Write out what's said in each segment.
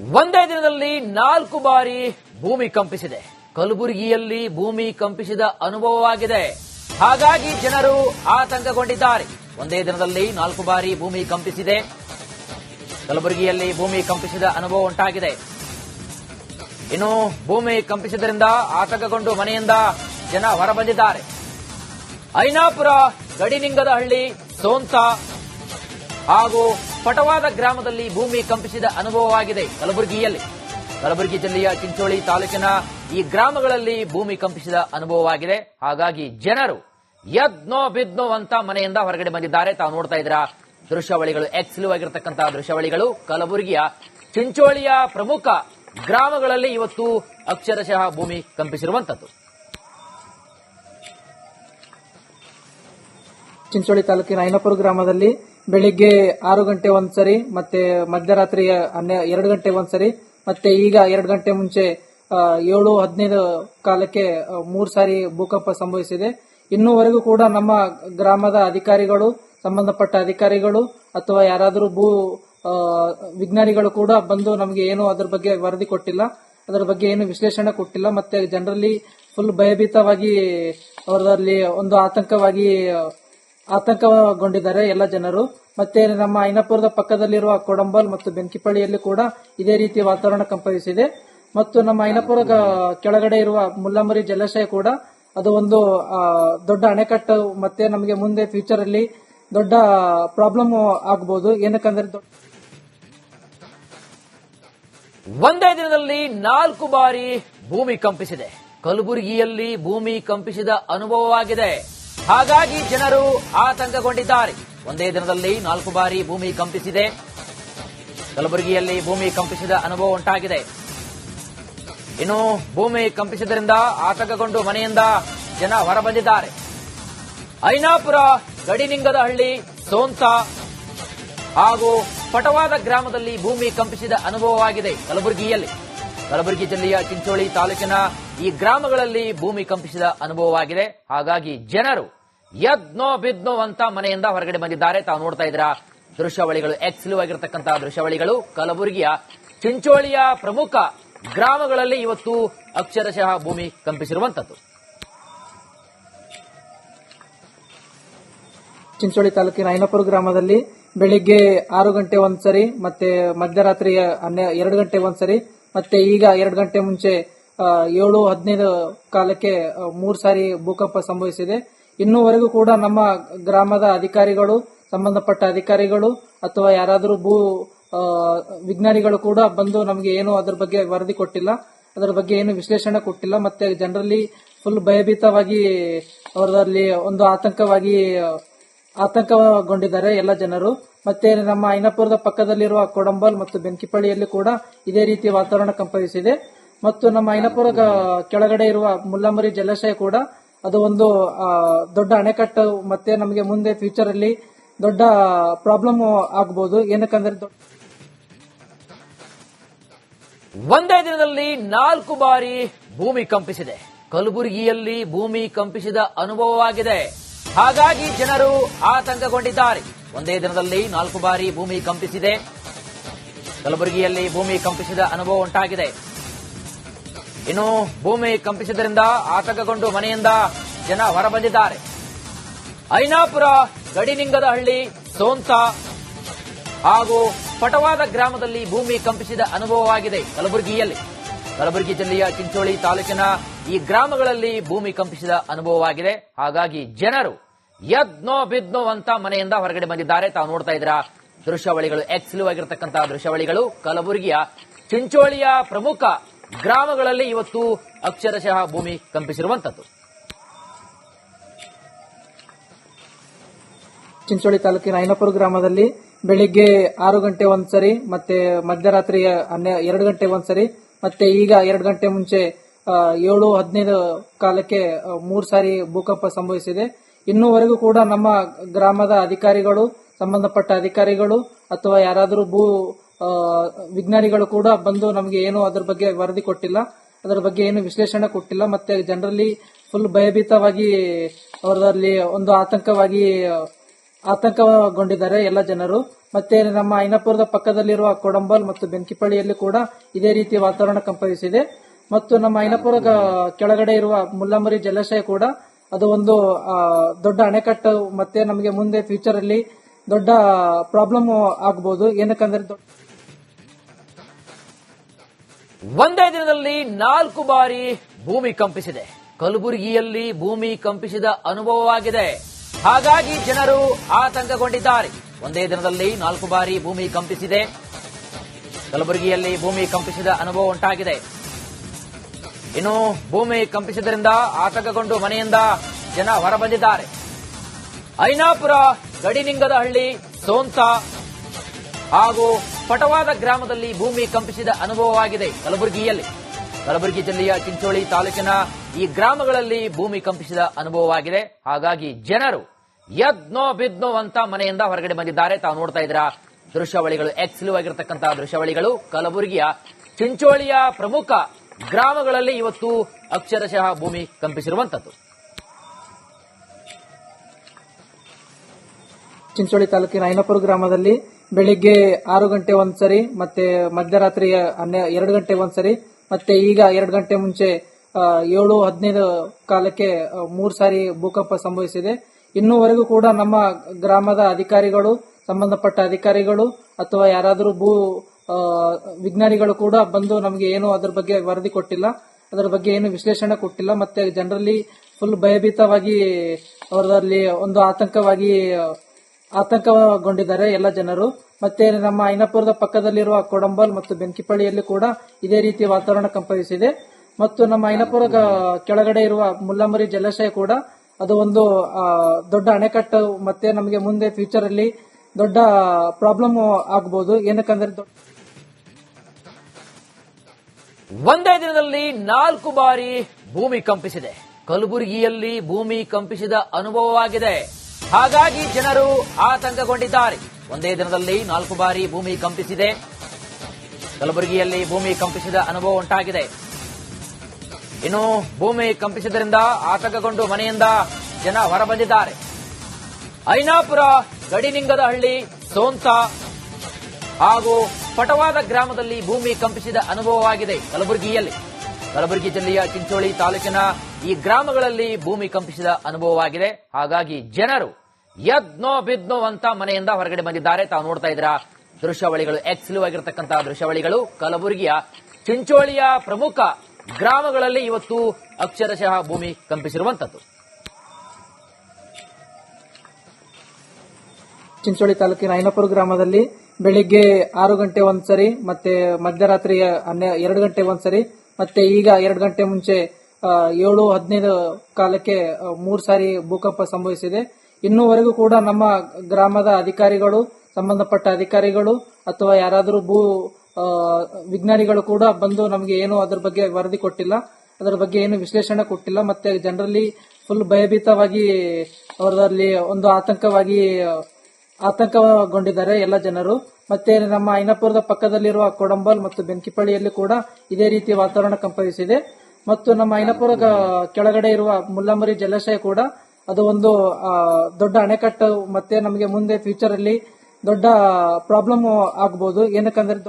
ಒಂದೇ ದಿನದಲ್ಲಿ ನಾಲ್ಕು ಬಾರಿ ಭೂಮಿ ಕಂಪಿಸಿದೆ. ಕಲಬುರಗಿಯಲ್ಲಿ ಭೂಮಿ ಕಂಪಿಸಿದ ಅನುಭವವಾಗಿದೆ. ಹಾಗಾಗಿ ಜನರು ಆತಂಕಗೊಂಡಿದ್ದಾರೆ. ಒಂದೇ ದಿನದಲ್ಲಿ ನಾಲ್ಕು ಬಾರಿ ಭೂಮಿ ಕಂಪಿಸಿದೆ. ಕಲಬುರಗಿಯಲ್ಲಿ ಭೂಮಿ ಕಂಪಿಸಿದ ಅನುಭವ ಉಂಟಾಗಿದೆ. ಇನ್ನು ಭೂಮಿ ಕಂಪಿಸಿದ್ರಿಂದ ಆತಂಕಗೊಂಡು ಮನೆಯಿಂದ ಜನ ಹೊರಬಂದಿದ್ದಾರೆ. ಐನಾಪುರ ಗಡಿನಿಂಗದಹಳ್ಳಿ ಸೋಂತ ಹಾಗೂ ಪಟವಾದ ಗ್ರಾಮದಲ್ಲಿ ಭೂಮಿ ಕಂಪಿಸಿದ ಅನುಭವವಾಗಿದೆ ಕಲಬುರಗಿಯಲ್ಲಿ. ಕಲಬುರಗಿ ಜಿಲ್ಲೆಯ ಚಿಂಚೋಳಿ ತಾಲೂಕಿನ ಈ ಗ್ರಾಮಗಳಲ್ಲಿ ಭೂಮಿ ಕಂಪಿಸಿದ ಅನುಭವವಾಗಿದೆ. ಹಾಗಾಗಿ ಜನರು ಯದ್ನೋ ಬಿದ್ನೋ ಅಂತ ಮನೆಯಿಂದ ಹೊರಗಡೆ ಬಂದಿದ್ದಾರೆ. ತಾವು ನೋಡ್ತಾ ಇದ್ದೀರಾ ದೃಶ್ಯಾವಳಿಗಳು ಎಕ್ಸ್ಲೂ ಆಗಿರತಕ್ಕಂತಹ ದೃಶ್ಯಾವಳಿಗಳು. ಕಲಬುರಗಿಯ ಚಿಂಚೋಳಿಯ ಪ್ರಮುಖ ಗ್ರಾಮಗಳಲ್ಲಿ ಇವತ್ತು ಅಕ್ಷರಶಃ ಭೂಮಿ ಕಂಪಿಸಿರುವಂತದ್ದು ಚಿಂಚೋಳಿ ತಾಲೂಕಿನ ಐನಪುರ ಗ್ರಾಮದಲ್ಲಿ ಬೆಳಿಗ್ಗೆ ಆರು ಗಂಟೆ ಒಂದ್ಸರಿ, ಮತ್ತೆ ಮಧ್ಯರಾತ್ರಿ ಹನ್ನೆ, ಎರಡು ಗಂಟೆ ಒಂದ್ಸರಿ, ಮತ್ತೆ ಈಗ ಎರಡು ಗಂಟೆ ಮುಂಚೆ ಏಳು, ಹದಿನೈದು ಕಾಲಕ್ಕೆ ಮೂರು ಸಾರಿ ಭೂಕಂಪ ಸಂಭವಿಸಿದೆ. ಇನ್ನೂವರೆಗೂ ಕೂಡ ನಮ್ಮ ಗ್ರಾಮದ ಅಧಿಕಾರಿಗಳು, ಸಂಬಂಧಪಟ್ಟ ಅಧಿಕಾರಿಗಳು, ಅಥವಾ ಯಾರಾದರೂ ಭೂ ವಿಜ್ಞಾನಿಗಳು ಕೂಡ ಬಂದು ನಮಗೆ ಏನು ಅದರ ಬಗ್ಗೆ ವರದಿ ಕೊಟ್ಟಿಲ್ಲ. ಅದರ ಬಗ್ಗೆ ಏನು ವಿಶ್ಲೇಷಣೆ ಕೊಟ್ಟಿಲ್ಲ. ಮತ್ತೆ ಜನರಲ್ಲಿ ಫುಲ್ ಭಯಭೀತವಾಗಿ ಅವರಲ್ಲಿ ಒಂದು ಆತಂಕವಾಗಿ ಆತಂಕಗೊಂಡಿದ್ದಾರೆ ಎಲ್ಲ ಜನರು. ಮತ್ತೆ ನಮ್ಮ ಐನಪುರದ ಪಕ್ಕದಲ್ಲಿರುವ ಕೊಡಂಬಲ್ ಮತ್ತು ಬೆಂಕಿಪಳ್ಳಿಯಲ್ಲಿ ಕೂಡ ಇದೇ ರೀತಿ ವಾತಾವರಣ ಕಂಪಿಸಿದೆ ಮತ್ತು ನಮ್ಮ ಐನಪುರ ಕೆಳಗಡೆ ಇರುವ ಮುಲ್ಲಮರಿ ಜಲಾಶಯ ಕೂಡ ಅದು ಒಂದು ದೊಡ್ಡ ಅಣೆಕಟ್ಟು ಮತ್ತೆ ನಮಗೆ ಮುಂದೆ ಫ್ಯೂಚರ್ ಅಲ್ಲಿ ದೊಡ್ಡ ಪ್ರಾಬ್ಲಮ್ ಆಗಬಹುದು ಏನಕ್ಕಂದ್ರೆ ಒಂದೇ ದಿನದಲ್ಲಿ ನಾಲ್ಕು ಬಾರಿ ಭೂಮಿ ಕಂಪಿಸಿದೆ. ಕಲಬುರಗಿಯಲ್ಲಿ ಭೂಮಿ ಕಂಪಿಸಿದ ಅನುಭವವಾಗಿದೆ. ಹಾಗಾಗಿ ಜನರು ಆತಂಕಗೊಂಡಿದ್ದಾರೆ. ಒಂದೇ ದಿನದಲ್ಲಿ ನಾಲ್ಕು ಬಾರಿ ಭೂಮಿ ಕಂಪಿಸಿದೆ. ಕಲಬುರಗಿಯಲ್ಲಿ ಭೂಮಿ ಕಂಪಿಸಿದ ಅನುಭವ ಉಂಟಾಗಿದೆ. ಇನ್ನು ಭೂಮಿ ಕಂಪಿಸಿದ್ರಿಂದ ಆತಂಕಗೊಂಡು ಮನೆಯಿಂದ ಜನ ಹೊರಬಂದಿದ್ದಾರೆ. ಐನಾಪುರ ಗಡಿನಿಂಗದಹಳ್ಳಿ ಸೋಂತ ಹಾಗೂ ಪಟವಾದ ಗ್ರಾಮದಲ್ಲಿ ಭೂಮಿ ಕಂಪಿಸಿದ ಅನುಭವವಾಗಿದೆ ಕಲಬುರಗಿಯಲ್ಲಿ. ಕಲಬುರಗಿ ಜಿಲ್ಲೆಯ ಚಿಂಚೋಳಿ ತಾಲೂಕಿನ ಈ ಗ್ರಾಮಗಳಲ್ಲಿ ಭೂಮಿ ಕಂಪಿಸಿದ ಅನುಭವವಾಗಿದೆ. ಹಾಗಾಗಿ ಜನರು ಯದ್ನೋ ಬಿದ್ನೋ ಅಂತ ಮನೆಯಿಂದ ಹೊರಗಡೆ ಬಂದಿದ್ದಾರೆ. ತಾವು ನೋಡ್ತಾ ಇದ್ರ ದೃಶ್ಯಾವಳಿಗಳು ಎಕ್ಸ್ಲೂ ಆಗಿರತಕ್ಕಂತಹ ದೃಶ್ಯಾವಳಿಗಳು. ಕಲಬುರಗಿಯ ಚಿಂಚೋಳಿಯ ಪ್ರಮುಖ ಗ್ರಾಮಗಳಲ್ಲಿ ಇವತ್ತು ಅಕ್ಷರಶಃ ಭೂಮಿ ಕಂಪಿಸಿರುವಂತದ್ದು ಚಿಂಚೋಳಿ ತಾಲೂಕಿನ ಐನಪುರ ಗ್ರಾಮದಲ್ಲಿ ಬೆಳಿಗ್ಗೆ ಆರು ಗಂಟೆ ಒಂದ್ಸರಿ ಮತ್ತೆ ಮಧ್ಯರಾತ್ರಿ ಎರಡು ಗಂಟೆ ಒಂದ್ಸರಿ ಮತ್ತೆ ಈಗ ಎರಡು ಗಂಟೆ ಮುಂಚೆ ಏಳು, ಹದಿನೈದು ಕಾಲಕ್ಕೆ ಮೂರು ಸಾರಿ ಭೂಕಂಪ ಸಂಭವಿಸಿದೆ. ಇನ್ನೂವರೆಗೂ ಕೂಡ ನಮ್ಮ ಗ್ರಾಮದ ಅಧಿಕಾರಿಗಳು, ಸಂಬಂಧಪಟ್ಟ ಅಧಿಕಾರಿಗಳು ಅಥವಾ ಯಾರಾದರೂ ಭೂ ವಿಜ್ಞಾನಿಗಳು ಕೂಡ ಬಂದು ನಮಗೆ ಏನು ಅದ್ರ ಬಗ್ಗೆ ವರದಿ ಕೊಟ್ಟಿಲ್ಲ. ಅದರ ಬಗ್ಗೆ ಏನು ವಿಶ್ಲೇಷಣೆ ಕೊಟ್ಟಿಲ್ಲ. ಮತ್ತೆ ಜನರಲ್ಲಿ ಫುಲ್ ಭಯಭೀತವಾಗಿ ಅವರಲ್ಲಿ ಒಂದು ಆತಂಕವಾಗಿ ಆತಂಕಗೊಂಡಿದ್ದಾರೆ ಎಲ್ಲ ಜನರು. ಮತ್ತೆ ನಮ್ಮ ಐನಪುರದ ಪಕ್ಕದಲ್ಲಿರುವ ಕೊಡಂಬಲ್ ಮತ್ತು ಬೆಂಕಿಪಳ್ಳಿಯಲ್ಲಿ ಕೂಡ ಇದೇ ರೀತಿ ವಾತಾವರಣ ಕಂಪಿಸಿದೆ ಮತ್ತು ನಮ್ಮ ಐನಪುರ ಕೆಳಗಡೆ ಇರುವ ಮುಲ್ಲಮರಿ ಜಲಾಶಯ ಕೂಡ ಅದು ಒಂದು ದೊಡ್ಡ ಅಣೆಕಟ್ಟು ಮತ್ತೆ ನಮಗೆ ಮುಂದೆ ಫ್ಯೂಚರ್ ಅಲ್ಲಿ ದೊಡ್ಡ ಪ್ರಾಬ್ಲಮ್ ಆಗಬಹುದು ಏನಕ್ಕಂದ್ರೆ ಒಂದೇ ದಿನದಲ್ಲಿ ನಾಲ್ಕು ಬಾರಿ ಭೂಮಿ ಕಂಪಿಸಿದೆ. ಕಲಬುರಗಿಯಲ್ಲಿ ಭೂಮಿ ಕಂಪಿಸಿದ ಅನುಭವವಾಗಿದೆ. ಹಾಗಾಗಿ ಜನರು ಆತಂಕಗೊಂಡಿದ್ದಾರೆ. ಒಂದೇ ದಿನದಲ್ಲಿ ನಾಲ್ಕು ಬಾರಿ ಭೂಮಿ ಕಂಪಿಸಿದೆ. ಕಲಬುರಗಿಯಲ್ಲಿ ಭೂಮಿ ಕಂಪಿಸಿದ ಅನುಭವ ಉಂಟಾಗಿದೆ. ಇನ್ನು ಭೂಮಿ ಕಂಪಿಸಿದ್ರಿಂದ ಆತಂಕಗೊಂಡು ಮನೆಯಿಂದ ಜನ ಹೊರಬಂದಿದ್ದಾರೆ. ಐನಾಪುರ ಗಡಿನಿಂಗದಹಳ್ಳಿ, ಸೋಂತ ಹಾಗೂ ಪಟವಾದ ಗ್ರಾಮದಲ್ಲಿ ಭೂಮಿ ಕಂಪಿಸಿದ ಅನುಭವವಾಗಿದೆ ಕಲಬುರಗಿಯಲ್ಲಿ. ಕಲಬುರಗಿ ಜಿಲ್ಲೆಯ ಚಿಂಚೋಳಿ ತಾಲೂಕಿನ ಈ ಗ್ರಾಮಗಳಲ್ಲಿ ಭೂಮಿ ಕಂಪಿಸಿದ ಅನುಭವವಾಗಿದೆ. ಹಾಗಾಗಿ ಜನರು ಯದ್ನೋ ಬಿದ್ನೋ ಅಂತ ಮನೆಯಿಂದ ಹೊರಗಡೆ ಬಂದಿದ್ದಾರೆ. ತಾವು ನೋಡ್ತಾ ಇದ್ರ ದೃಶ್ಯಾವಳಿಗಳು ಎಕ್ಸ್ಲೂ ಆಗಿರತಕ್ಕಂತಹ ದೃಶ್ಯಾವಳಿಗಳು. ಕಲಬುರಗಿಯ ಚಿಂಚೋಳಿಯ ಪ್ರಮುಖ ಗ್ರಾಮಗಳಲ್ಲಿ ಇವತ್ತು ಅಕ್ಷರಶಃ ಭೂಮಿ ಕಂಪಿಸಿರುವಂತದ್ದು ಚಿಂಚೋಳಿ ತಾಲೂಕಿನ ಐನಪುರ ಗ್ರಾಮದಲ್ಲಿ ಬೆಳಿಗ್ಗೆ ಆರು ಗಂಟೆ ಒಂದ್ಸರಿ, ಮತ್ತೆ ಮಧ್ಯರಾತ್ರಿ ಎರಡು ಗಂಟೆ ಒಂದ್ಸರಿ, ಮತ್ತೆ ಈಗ ಎರಡು ಗಂಟೆ ಮುಂಚೆ ಏಳು ಹದಿನೈದು ಕಾಲಕ್ಕೆ ಮೂರು ಸಾರಿ ಭೂಕಂಪ ಸಂಭವಿಸಿದೆ. ಇನ್ನೂವರೆಗೂ ಕೂಡ ನಮ್ಮ ಗ್ರಾಮದ ಅಧಿಕಾರಿಗಳು, ಸಂಬಂಧಪಟ್ಟ ಅಧಿಕಾರಿಗಳು ಅಥವಾ ಯಾರಾದರೂ ಭೂ ವಿಜ್ಞಾನಿಗಳು ಕೂಡ ಬಂದು ನಮಗೆ ಏನು ಅದರ ಬಗ್ಗೆ ವರದಿ ಕೊಟ್ಟಿಲ್ಲ. ಅದರ ಬಗ್ಗೆ ಏನು ವಿಶ್ಲೇಷಣೆ ಕೊಟ್ಟಿಲ್ಲ. ಮತ್ತೆ ಜನರಲ್ಲಿ ಫುಲ್ ಭಯಭೀತವಾಗಿ ಅವರಲ್ಲಿ ಒಂದು ಆತಂಕವಾಗಿ, ಆತಂಕಗೊಂಡಿದ್ದಾರೆ ಎಲ್ಲ ಜನರು. ಮತ್ತೆ ನಮ್ಮ ಐನಪುರದ ಪಕ್ಕದಲ್ಲಿರುವ ಕೊಡಂಬಲ್ ಮತ್ತು ಬೆಂಕಿಪಳ್ಳಿಯಲ್ಲಿ ಕೂಡ ಇದೇ ರೀತಿ ವಾತಾವರಣ ಕಂಪಿಸಿದೆ ಮತ್ತು ನಮ್ಮ ಐನಪುರ ಕೆಳಗಡೆ ಇರುವ ಮುಲ್ಲಮರಿ ಜಲಾಶಯ ಕೂಡ ಅದು ಒಂದು ದೊಡ್ಡ ಅಣೆಕಟ್ಟು ಮತ್ತೆ ನಮಗೆ ಮುಂದೆ ಫ್ಯೂಚರ್ ಅಲ್ಲಿ ದೊಡ್ಡ ಪ್ರಾಬ್ಲಮ್ ಆಗಬಹುದು ಏನಕ್ಕಂದ್ರೆ ಒಂದೇ ದಿನದಲ್ಲಿ ನಾಲ್ಕು ಬಾರಿ ಭೂಮಿ ಕಂಪಿಸಿದೆ. ಕಲಬುರಗಿಯಲ್ಲಿ ಭೂಮಿ ಕಂಪಿಸಿದ ಅನುಭವವಾಗಿದೆ. ಹಾಗಾಗಿ ಜನರು ಆತಂಕಗೊಂಡಿದ್ದಾರೆ. ಒಂದೇ ದಿನದಲ್ಲಿ ನಾಲ್ಕು ಬಾರಿ ಭೂಮಿ ಕಂಪಿಸಿದೆ. ಕಲಬುರಗಿಯಲ್ಲಿ ಭೂಮಿ ಕಂಪಿಸಿದ ಅನುಭವ ಉಂಟಾಗಿದೆ. ಇನ್ನು ಭೂಮಿ ಕಂಪಿಸಿದ್ರಿಂದ ಆತಂಕಗೊಂಡು ಮನೆಯಿಂದ ಜನ ಹೊರಬಂದಿದ್ದಾರೆ. ಐನಾಪುರ ಗಡಿನಿಂಗದಹಳ್ಳಿ ಸೋಂತ ಹಾಗೂ ಪಟವಾದ ಗ್ರಾಮದಲ್ಲಿ ಭೂಮಿ ಕಂಪಿಸಿದ ಅನುಭವವಾಗಿದೆ ಕಲಬುರಗಿಯಲ್ಲಿ. ಕಲಬುರಗಿ ಜಿಲ್ಲೆಯ ಚಿಂಚೋಳಿ ತಾಲೂಕಿನ ಈ ಗ್ರಾಮಗಳಲ್ಲಿ ಭೂಮಿ ಕಂಪಿಸಿದ ಅನುಭವವಾಗಿದೆ. ಹಾಗಾಗಿ ಜನರು ಯದ್ನೋ ಬಿದ್ನೋ ಅಂತ ಮನೆಯಿಂದ ಹೊರಗಡೆ ಬಂದಿದ್ದಾರೆ. ತಾವು ನೋಡ್ತಾ ಇದ್ದೀರಾ ದೃಶ್ಯಾವಳಿಗಳು, ಎಕ್ಸ್ಲೂ ಆಗಿರತಕ್ಕಂತಹ ದೃಶ್ಯಾವಳಿಗಳು. ಕಲಬುರಗಿಯ ಚಿಂಚೋಳಿಯ ಪ್ರಮುಖ ಗ್ರಾಮಗಳಲ್ಲಿ ಇವತ್ತು ಅಕ್ಷರಶಃ ಭೂಮಿ ಕಂಪಿಸಿರುವಂತದ್ದು. ಚಿಂಚೋಳಿ ತಾಲೂಕಿನ ಐನಪುರ ಗ್ರಾಮದಲ್ಲಿ ಬೆಳಿಗ್ಗೆ ಆರು ಗಂಟೆ ಒಂದ್ಸರಿ, ಮತ್ತೆ ಮಧ್ಯರಾತ್ರಿ ಎರಡು ಗಂಟೆ ಒಂದ್ಸರಿ, ಮತ್ತೆ ಈಗ ಎರಡು ಗಂಟೆ ಮುಂಚೆ ಏಳು, ಹದಿನೈದು ಕಾಲಕ್ಕೆ ಮೂರು ಸಾರಿ ಭೂಕಂಪ ಸಂಭವಿಸಿದೆ. ಇನ್ನೂವರೆಗೂ ಕೂಡ ನಮ್ಮ ಗ್ರಾಮದ ಅಧಿಕಾರಿಗಳು, ಸಂಬಂಧಪಟ್ಟ ಅಧಿಕಾರಿಗಳು, ಅಥವಾ ಯಾರಾದರೂ ಭೂ ವಿಜ್ಞಾನಿಗಳು ಕೂಡ ಬಂದು ನಮಗೆ ಏನು ಅದರ ಬಗ್ಗೆ ವರದಿ ಕೊಟ್ಟಿಲ್ಲ. ಅದರ ಬಗ್ಗೆ ಏನು ವಿಶ್ಲೇಷಣೆ ಕೊಟ್ಟಿಲ್ಲ. ಮತ್ತೆ ಜನರಲ್ಲಿ ಫುಲ್ ಭಯಭೀತವಾಗಿ ಅವರಲ್ಲಿ ಒಂದು ಆತಂಕವಾಗಿ, ಆತಂಕಗೊಂಡಿದ್ದಾರೆ ಎಲ್ಲ ಜನರು. ಮತ್ತೆ ನಮ್ಮ ಐನಪುರದ ಪಕ್ಕದಲ್ಲಿರುವ ಕೊಡಂಬಲ್ ಮತ್ತು ಬೆಂಕಿಪಳ್ಳಿಯಲ್ಲಿ ಕೂಡ ಇದೇ ರೀತಿ ವಾತಾವರಣ ಕಂಪಿಸಿದೆ ಮತ್ತು ನಮ್ಮ ಐನಪುರ ಕೆಳಗಡೆ ಇರುವ ಮುಲ್ಲಮರಿ ಜಲಾಶಯ ಕೂಡ ಅದು ಒಂದು ದೊಡ್ಡ ಅಣೆಕಟ್ಟು ಮತ್ತೆ ನಮಗೆ ಮುಂದೆ ಫ್ಯೂಚರ್ ಅಲ್ಲಿ ದೊಡ್ಡ ಪ್ರಾಬ್ಲಮ್ ಆಗಬಹುದು ಏನಕ್ಕಂದ್ರೆ ಒಂದೇ ದಿನದಲ್ಲಿ ನಾಲ್ಕು ಬಾರಿ ಭೂಮಿ ಕಂಪಿಸಿದೆ. ಕಲಬುರಗಿಯಲ್ಲಿ ಭೂಮಿ ಕಂಪಿಸಿದ ಅನುಭವವಾಗಿದೆ. ಹಾಗಾಗಿ ಜನರು ಆತಂಕಗೊಂಡಿದ್ದಾರೆ. ಒಂದೇ ದಿನದಲ್ಲಿ ನಾಲ್ಕು ಬಾರಿ ಭೂಮಿ ಕಂಪಿಸಿದೆ. ಕಲಬುರಗಿಯಲ್ಲಿ ಭೂಮಿ ಕಂಪಿಸಿದ ಅನುಭವ ಉಂಟಾಗಿದೆ. ಇನ್ನು ಭೂಮಿ ಕಂಪಿಸಿದ್ರಿಂದ ಆತಂಕಗೊಂಡು ಮನೆಯಿಂದ ಜನ ಹೊರಬಂದಿದ್ದಾರೆ. ಐನಾಪುರ ಗಡಿನಿಂಗದಹಳ್ಳಿ ಸೋಂತ ಹಾಗೂ ಪಟವಾದ ಗ್ರಾಮದಲ್ಲಿ ಭೂಮಿ ಕಂಪಿಸಿದ ಅನುಭವವಾಗಿದೆ ಕಲಬುರಗಿಯಲ್ಲಿ. ಕಲಬುರಗಿ ಜಿಲ್ಲೆಯ ಚಿಂಚೋಳಿ ತಾಲೂಕಿನ ಈ ಗ್ರಾಮಗಳಲ್ಲಿ ಭೂಮಿ ಕಂಪಿಸಿದ ಅನುಭವವಾಗಿದೆ. ಹಾಗಾಗಿ ಜನರು ಯದ್ನೋ ಬಿದ್ನೋ ಅಂತ ಮನೆಯಿಂದ ಹೊರಗಡೆ ಬಂದಿದ್ದಾರೆ. ತಾವು ನೋಡ್ತಾ ಇದ್ದೀರಾ ದೃಶ್ಯಾವಳಿಗಳು ಎಕ್ಸ್ಲೂ ಆಗಿರತಕ್ಕಂತಹ ದೃಶ್ಯಾವಳಿಗಳು. ಕಲಬುರಗಿಯ ಚಿಂಚೋಳಿಯ ಪ್ರಮುಖ ಗ್ರಾಮಗಳಲ್ಲಿ ಇವತ್ತು ಅಕ್ಷರಶಃ ಭೂಮಿ ಕಂಪಿಸಿರುವಂತದ್ದು ಚಿಂಚೋಳಿ ತಾಲೂಕಿನ ಐನಪುರ ಗ್ರಾಮದಲ್ಲಿ ಬೆಳಿಗ್ಗೆ ಆರು ಗಂಟೆ ಒಂದ್ಸರಿ, ಮತ್ತೆ ಮಧ್ಯರಾತ್ರಿ ಹನ್ನೆ, ಎರಡು ಗಂಟೆ ಒಂದ್ಸರಿ, ಮತ್ತೆ ಈಗ ಎರಡು ಗಂಟೆ ಮುಂಚೆ ಏಳು, ಹದಿನೈದು ಕಾಲಕ್ಕೆ ಮೂರು ಸಾರಿ ಭೂಕಂಪ ಸಂಭವಿಸಿದೆ. ಇನ್ನೂವರೆಗೂ ಕೂಡ ನಮ್ಮ ಗ್ರಾಮದ ಅಧಿಕಾರಿಗಳು, ಸಂಬಂಧಪಟ್ಟ ಅಧಿಕಾರಿಗಳು, ಅಥವಾ ಯಾರಾದರೂ ಭೂ ವಿಜ್ಞಾನಿಗಳು ಕೂಡ ಬಂದು ನಮಗೆ ಏನು ಅದರ ಬಗ್ಗೆ ವರದಿ ಕೊಟ್ಟಿಲ್ಲ. ಅದರ ಬಗ್ಗೆ ಏನು ವಿಶ್ಲೇಷಣೆ ಕೊಟ್ಟಿಲ್ಲ. ಮತ್ತೆ ಜನರಲ್ಲಿ ಫುಲ್ ಭಯಭೀತವಾಗಿ ಅವರಲ್ಲಿ ಒಂದು ಆತಂಕವಾಗಿ ಆತಂಕಗೊಂಡಿದ್ದಾರೆ ಎಲ್ಲ ಜನರು. ಮತ್ತೆ ನಮ್ಮ ಐನಪುರದ ಪಕ್ಕದಲ್ಲಿರುವ ಕೊಡಂಬಲ್ ಮತ್ತು ಬೆಂಕಿಪಳ್ಳಿಯಲ್ಲಿ ಕೂಡ ಇದೇ ರೀತಿ ವಾತಾವರಣ ಕಂಪನಿಸಿದೆ ಮತ್ತು ನಮ್ಮ ಐನಪುರ ಕೆಳಗಡೆ ಇರುವ ಮುಲ್ಲಮರಿ ಜಲಾಶಯ ಕೂಡ ಅದು ಒಂದು ದೊಡ್ಡ ಅಣೆಕಟ್ಟು ಮತ್ತೆ ನಮಗೆ ಮುಂದೆ ಫ್ಯೂಚರ್ ಅಲ್ಲಿ ದೊಡ್ಡ ಪ್ರಾಬ್ಲಮ್ ಆಗಬಹುದು ಏನಕ್ಕಂದ್ರೆ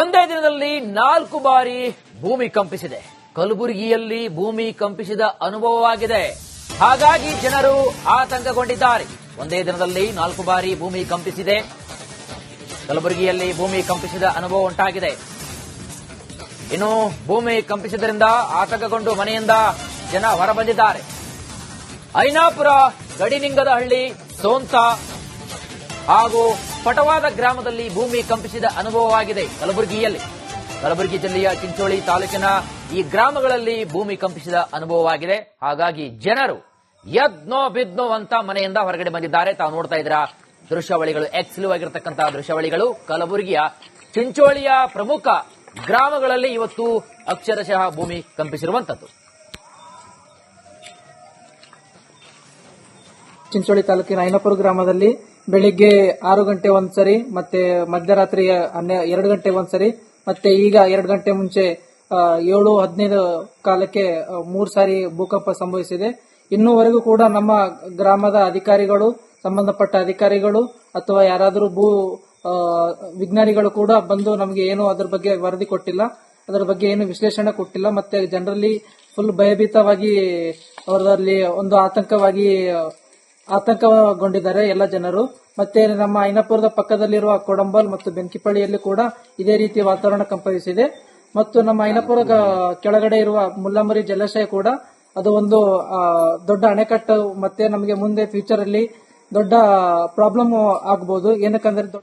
ಒಂದೇ ದಿನದಲ್ಲಿ ನಾಲ್ಕು ಬಾರಿ ಭೂಮಿ ಕಂಪಿಸಿದೆ. ಕಲಬುರಗಿಯಲ್ಲಿ ಭೂಮಿ ಕಂಪಿಸಿದ ಅನುಭವವಾಗಿದೆ. ಹಾಗಾಗಿ ಜನರು ಆತಂಕಗೊಂಡಿದ್ದಾರೆ. ಒಂದೇ ದಿನದಲ್ಲಿ ನಾಲ್ಕು ಬಾರಿ ಭೂಮಿ ಕಂಪಿಸಿದೆ. ಕಲಬುರಗಿಯಲ್ಲಿ ಭೂಮಿ ಕಂಪಿಸಿದ ಅನುಭವ ಉಂಟಾಗಿದೆ. ಇನ್ನು ಭೂಮಿ ಕಂಪಿಸಿದ್ರಿಂದ ಆತಂಕಗೊಂಡು ಮನೆಯಿಂದ ಜನ ಹೊರಬಂದಿದ್ದಾರೆ. ಐನಾಪುರ ಗಡಿನಿಂಗದಹಳ್ಳಿ ಸೋಂತ ಹಾಗೂ ಪಟವಾದ ಗ್ರಾಮದಲ್ಲಿ ಭೂಮಿ ಕಂಪಿಸಿದ ಅನುಭವವಾಗಿದೆ ಕಲಬುರಗಿಯಲ್ಲಿ. ಕಲಬುರಗಿ ಜಿಲ್ಲೆಯ ಚಿಂಚೋಳಿ ತಾಲೂಕಿನ ಈ ಗ್ರಾಮಗಳಲ್ಲಿ ಭೂಮಿ ಕಂಪಿಸಿದ ಅನುಭವವಾಗಿದೆ. ಹಾಗಾಗಿ ಜನರು ಯದ್ನೋ ಬಿದ್ನೋ ಅಂತ ಮನೆಯಿಂದ ಹೊರಗಡೆ ಬಂದಿದ್ದಾರೆ. ತಾವು ನೋಡ್ತಾ ಇದ್ದೀರಾ ದೃಶ್ಯಾವಳಿಗಳು ಎಕ್ಸ್ಲೂ ಆಗಿರತಕ್ಕಂತಹ ದೃಶ್ಯಾವಳಿಗಳು. ಕಲಬುರಗಿಯ ಚಿಂಚೋಳಿಯ ಪ್ರಮುಖ ಗ್ರಾಮಗಳಲ್ಲಿ ಇವತ್ತು ಅಕ್ಷರಶಃ ಭೂಮಿ ಕಂಪಿಸಿರುವಂತದ್ದು ಚಿಂಚೋಳಿ ತಾಲೂಕಿನ ಐನಪುರ ಗ್ರಾಮದಲ್ಲಿ ಬೆಳಿಗ್ಗೆ ಆರು ಗಂಟೆ ಒಂದ್ಸರಿ ಮತ್ತೆ ಮಧ್ಯರಾತ್ರಿ ಎರಡು ಗಂಟೆ ಒಂದ್ಸರಿ ಮತ್ತೆ ಈಗ ಎರಡು ಗಂಟೆ ಮುಂಚೆ ಏಳು, ಹದಿನೈದು ಕಾಲಕ್ಕೆ ಮೂರ್ ಸಾರಿ ಭೂಕಂಪ ಸಂಭವಿಸಿದೆ. ಇನ್ನೂವರೆಗೂ ಕೂಡ ನಮ್ಮ ಗ್ರಾಮದ ಅಧಿಕಾರಿಗಳು, ಸಂಬಂಧಪಟ್ಟ ಅಧಿಕಾರಿಗಳು ಅಥವಾ ಯಾರಾದರೂ ಭೂ ವಿಜ್ಞಾನಿಗಳು ಕೂಡ ಬಂದು ನಮಗೆ ಏನು ಅದರ ಬಗ್ಗೆ ವರದಿ ಕೊಟ್ಟಿಲ್ಲ. ಅದರ ಬಗ್ಗೆ ಏನು ವಿಶ್ಲೇಷಣೆ ಕೊಟ್ಟಿಲ್ಲ. ಮತ್ತೆ ಜನರಲ್ಲಿ ಫುಲ್ ಭಯಭೀತವಾಗಿ ಅವರಲ್ಲಿ ಒಂದು ಆತಂಕವಾಗಿ ಆತಂಕಗೊಂಡಿದ್ದಾರೆ ಎಲ್ಲ ಜನರು. ಮತ್ತೆ ನಮ್ಮ ಐನಪುರದ ಪಕ್ಕದಲ್ಲಿರುವ ಕೊಡಂಬಲ್ ಮತ್ತು ಬೆಂಕಿಪಳ್ಳಿಯಲ್ಲಿ ಕೂಡ ಇದೇ ರೀತಿ ವಾತಾವರಣ ಕಂಪಿಸಿದೆ ಮತ್ತು ನಮ್ಮ ಐನಾಪುರ ಕೆಳಗಡೆ ಇರುವ ಮುಲ್ಲಮರಿ ಜಲಾಶಯ ಕೂಡ ಅದು ಒಂದು ದೊಡ್ಡ ಅಣೆಕಟ್ಟು ಮತ್ತೆ ನಮಗೆ ಮುಂದೆ ಫ್ಯೂಚರ್ ಅಲ್ಲಿ ದೊಡ್ಡ ಪ್ರಾಬ್ಲಮ್ ಆಗಬಹುದು ಏನಕ್ಕಂದ್ರೆ